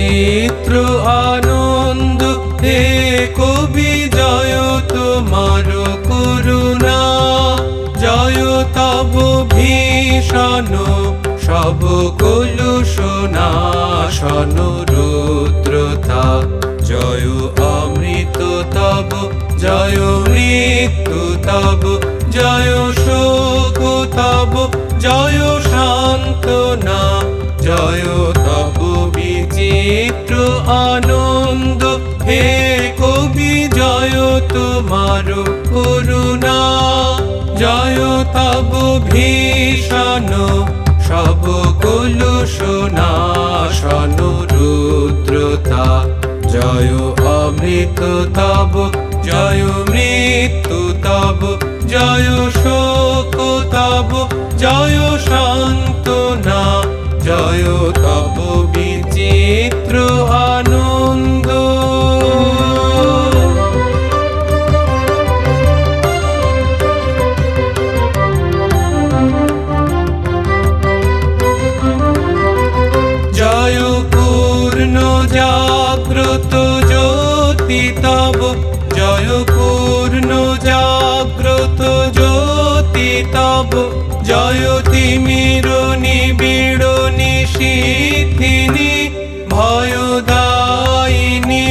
বিচিত্র আনন্দ, হে কবি জয় তোমার করুণা। জয় তব ভীষণ, সব কলুষণা শন রুদ্রতা। জয় অমৃত তব, জয় মৃত্যু তব, জয় শোক তব, জয় শান্ত না জয় তোমার করুণা, জয় তব ভীষণ। সব কলুষণা, শন রুদ্রতা। জয় অমৃত তব, জয় মৃত্যু তব, জয় শোক তব, জয় শান্তনা জয় তব জ্যোতি তব জয় পূর্ণ জাগ্রত জ্যোতি তব। জয় তিমির নিবিড় নিশীথিনী ভয়দায়িনী।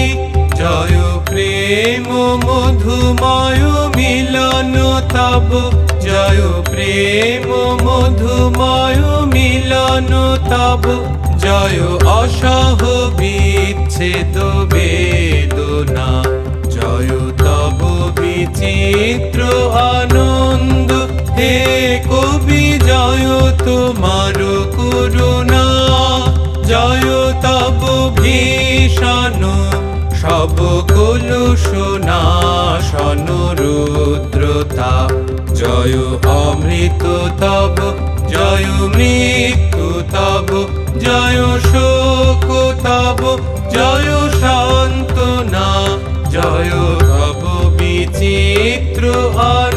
জয় প্রেম মধুময় মিলন তব। জয় প্রেম মধুময় মিলন তব। জয় অসহ বিচ্ছেদ বিচিত্র আনন্দ, হে কবি, জয় তোমার করুণা। জয় তব ভীষণ, সব কলুষণা শন রুদ্রতা। জয় অমৃত তব, জয় মৃত্যু তব, জয় শোক তব, জয় শান্তনা জয় তব বিচিত্র